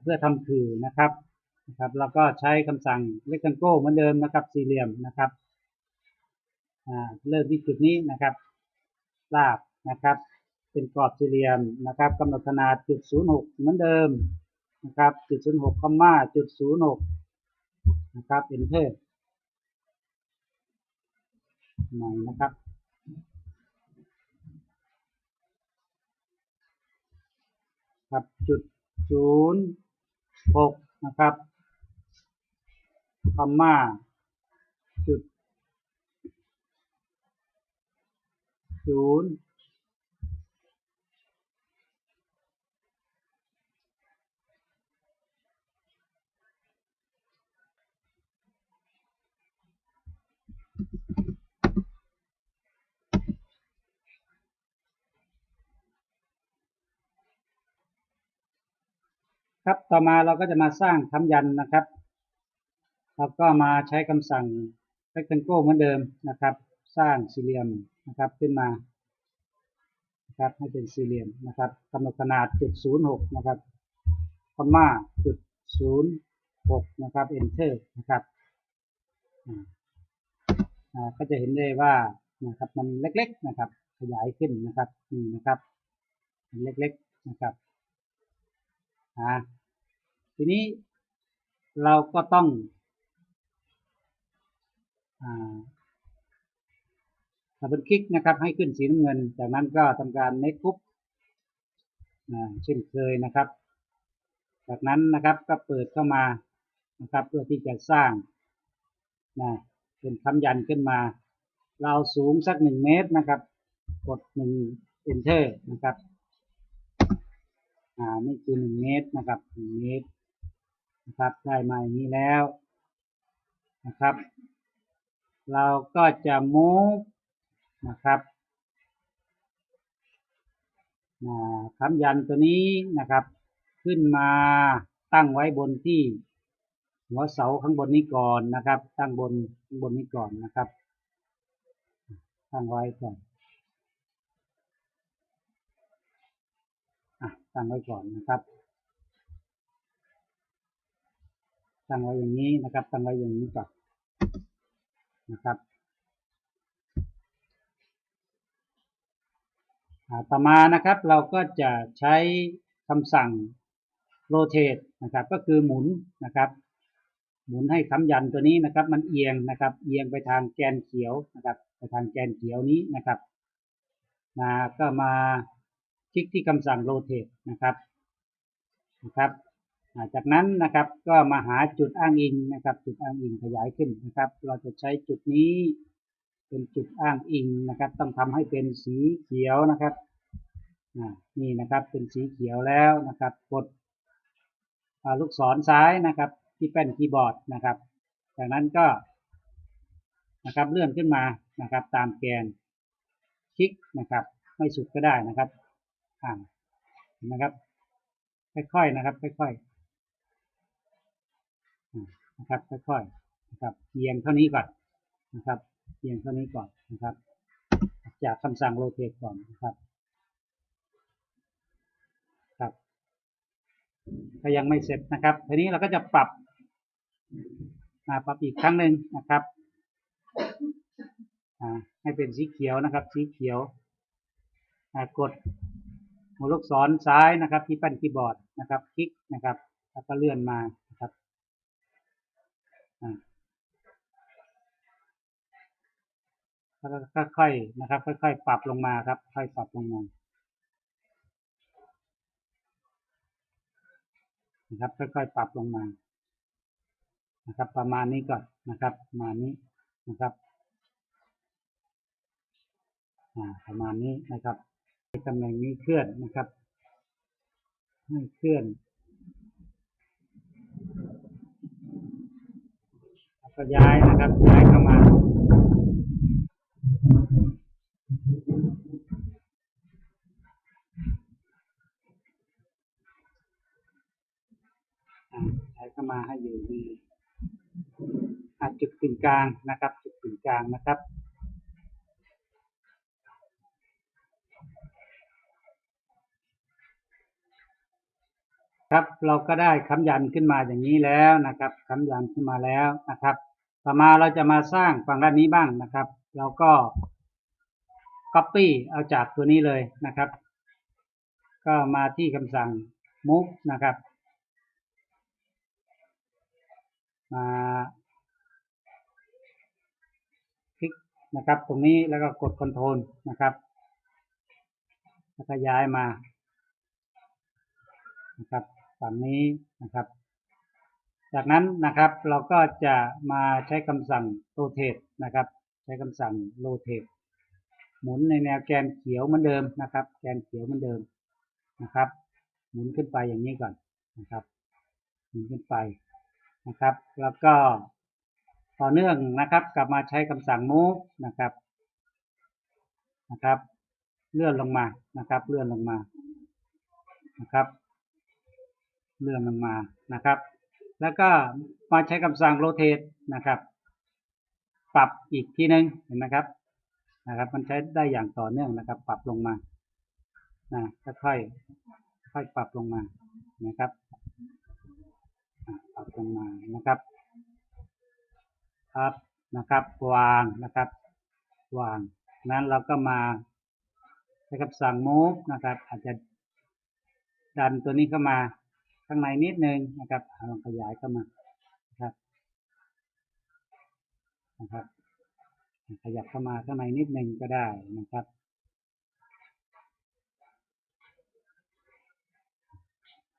เพื่อทำคือนะครับนะครับ แล้วก็ใช้คำสั่งเล็ก t ังโก้เหมือนเดิมนะครับสี่เหลี่ยมนะครับเริ่มที่จุดนี้นะครับลากนะครับ เป็นกรอบสี่เหลี่ยมนะครับกำหนดขนาดจุดศูนย์หกเหมือนเดิมนะครับจุดศูนย์หกคอมมาจุดศูนย์หกนะครับเอ็นเทอร์หน่อยนะครับครับจุด ศูนย์หกนะครับคอมมาจุดศูนย์ ครับต่อมาเราก็จะมาสร้างคำยันนะครับเราก็มาใช้คำสั่ง rectangle เหมือนเดิมนะครับ สร้างสี่เหลี่ยมนะครับขึ้นมานะครับให้เป็นสี่เหลี่ยมนะครับกำหนดขนาดจุดศูนย์หกนะครับคอมมาจุดศูนย์หกนะครับ enter นะครับอ่าก็จะเห็นได้ว่านะครับมันเล็กๆนะครับ ขยายขึ้นนะครับนี่นะครับเล็กๆนะครับอ่า ทีนี้เราก็ต้องดับเบิลคลิกนะครับ ให้ขึ้นสีน้ำเงิน จากนั้นก็ทำการเน็กปุ๊บเช่นเคยนะครับ จากนั้นนะครับก็เปิดเข้ามานะครับ เพื่อที่จะสร้างนะเป็นคำยันขึ้นมา เราสูงสักหนึ่งเมตรนะครับ กดหนึ่ง enter นะครับ อ่า นี่คือหนึ่งเมตรนะครับหนึ่งเมตร นะครับ ได้มาอย่างนี้แล้วนะครับ เราก็จะมูฟนะครับคำยันตัวนี้นะครับ ขึ้นมาตั้งไว้บนที่หัวเสาข้างบนนี้ก่อนนะครับ ตั้งบนข้างบนนี้ก่อนนะครับ ตั้งไว้ก่อนอตั้งไว้ก่อนนะครับ ตั้งไว้อย่างนี้นะครับ ตั้งไว้อย่างนี้ก่อนนะครับต่อมานะครับเราก็จะใช้คำสั่ง rotate นะครับ ก็คือหมุนนะครับ หมุนให้คำยันตัวนี้นะครับ มันเอียงนะครับ เอียงไปทางแกนเขียวนะครับ ไปทางแกนเขียวนี้นะครับนะก็มาคลิกที่คำสั่ง rotate นะครับนะครับ จากนั้นนะครับก็มาหาจุดอ้างอิงนะครับ จุดอ้างอิงขยายขึ้นนะครับ เราจะใช้จุดนี้เป็นจุดอ้างอิงนะครับ ต้องทำให้เป็นสีเขียวนะครับนี่นะครับเป็นสีเขียวแล้วนะครับกดลูกศรซ้ายนะครับ ที่แป้นคีย์บอร์ดนะครับ จากนั้นก็นะครับเลื่อนขึ้นมานะครับ ตามแกนคลิกนะครับ ไม่สุดก็ได้นะครับอ่านนะครับ ค่อยๆนะครับ ค่อยๆ นะครับ ค่อยๆนะครับเอียงเท่านี้ก่อนนะครับเอียงเท่านี้ก่อนนะครับ จากคำสั่งโรเตทก่อนนะครับครับถ้ายังไม่เสร็จนะครับทีนี้เราก็จะปรับมาปรับอีกครั้งหนึ่งนะครับให้เป็นสีเขียวนะครับ สีเขียวกดหัวลูกศรซ้ายนะครับ ที่แป้นคีย์บอร์ดนะครับ คลิกนะครับ แล้วก็เลื่อนมา นะครับค่อยๆนะครับ ค่อยๆปรับลงมาครับ ค่อยปรับลงมานะครับ ค่อยๆปรับลงมานะครับ ประมาณนี้ก่อนนะครับประมาณนี้นะครับประมาณนี้นะครับตำแหน่งนี้เคลื่อนนะครับ ให้เคลื่อน ก็ย้ายนะครับย้ายเข้ามาย้ายเข้ามาให้อยู่ในจุดกึ่งกลางนะครับ จุดกึ่งกลางนะครับ ครับเราก็ได้คำยันขึ้นมาอย่างนี้แล้วนะครับคำยันขึ้นมาแล้วนะครับ ต่อมาเราจะมาสร้างฝั่งด้านนี้บ้างนะครับ เราก็ copy เอาจากตัวนี้เลยนะครับ ก็มาที่คำสั่ง move นะครับ มาคลิกนะครับ ตรงนี้แล้วก็กด Ctrl นะครับแล้วก็ย้ายมานะครับ ฝั่งนี้นะครับ จากนั้นนะครับเราก็จะมาใช้คำสั่ง rotate นะครับ ใช้คำสั่ง rotate หมุนในแนวแกนเขียวเหมือนเดิมนะครับ แกนเขียวเหมือนเดิมนะครับ หมุนขึ้นไปอย่างนี้ก่อนนะครับ หมุนขึ้นไปนะครับ แล้วก็ต่อเนื่องนะครับกลับมาใช้คำสั่ง move นะครับนะครับ เลื่อนลงมานะครับ เลื่อนลงมานะครับ เลื่อนลงมานะครับ แล้วก็มาใช้คำสั่ง rotate นะครับ ปรับอีกทีหนึ่งเห็นไหมครับนะครับ มันใช้ได้อย่างต่อเนื่องนะครับ ปรับลงมานะค่อยๆค่อยปรับลงมานะครับปรับลงมานะครับครับนะครับ วางนะครับ วางนั้นเราก็มาใช้คำสั่ง move นะครับ อาจจะดันตัวนี้เข้ามา ข้างในนิดนึงนะครับลองขยายเข้ามานะครับนะครับ ขยับเข้ามาข้างในนิดนึงก็ได้นะครับ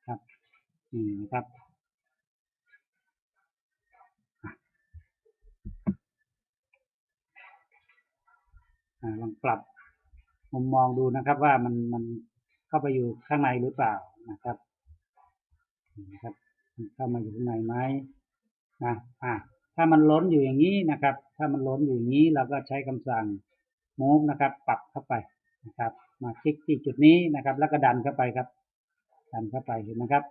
ครับนี่นะครับลองปรับมุมมองดูนะครับว่ามันมันเข้าไปอยู่ข้างในหรือเปล่านะครับ นะครับเข้ามาอยู่ข้างในไหมนะอ่าถ้ามันล้นอยู่อย่างนี้นะครับ ถ้ามันล้นอยู่อย่างนี้เราก็ใช้คำสั่ง move นะครับ ปรับเข้าไปนะครับ มาคลิกที่จุดนี้นะครับ แล้วก็ดันเข้าไปครับ ดันเข้าไปเห็นไหมครับ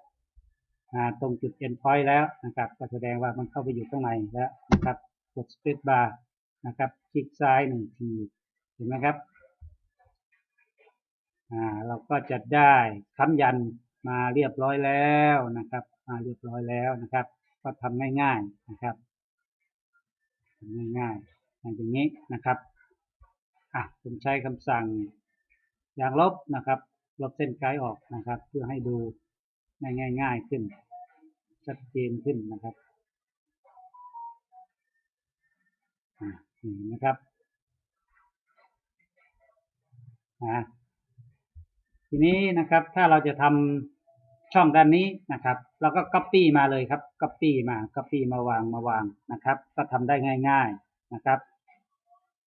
อ่าตรงจุด end point แล้วนะครับ ก็แสดงว่ามันเข้าไปอยู่ข้างในแล้วนะครับ กด space bar นะครับ คลิกซ้ายหนึ่งทีเห็นไหมครับอ่าเราก็จะได้คำยัน มาเรียบร้อยแล้วนะครับ มาเรียบร้อยแล้วนะครับ ก็ทำง่าย ๆนะครับทำง่ายๆอย่างนี้นะครับอะผมใช้คำสั่งอย่างลบนะครับ ลบเส้นไกด์ออกนะครับ เพื่อให้ดูง่ายง่ายขึ้น ชัดเจนขึ้นนะครับอ่านี่นะครับอ่าทีนี้นะครับถ้าเราจะทำ ช่องด้านนี้นะครับ เราก็ copy มาเลยครับ copy มา copy มาวางมาวางนะครับ ก็ทำได้ง่าย ๆนะครับ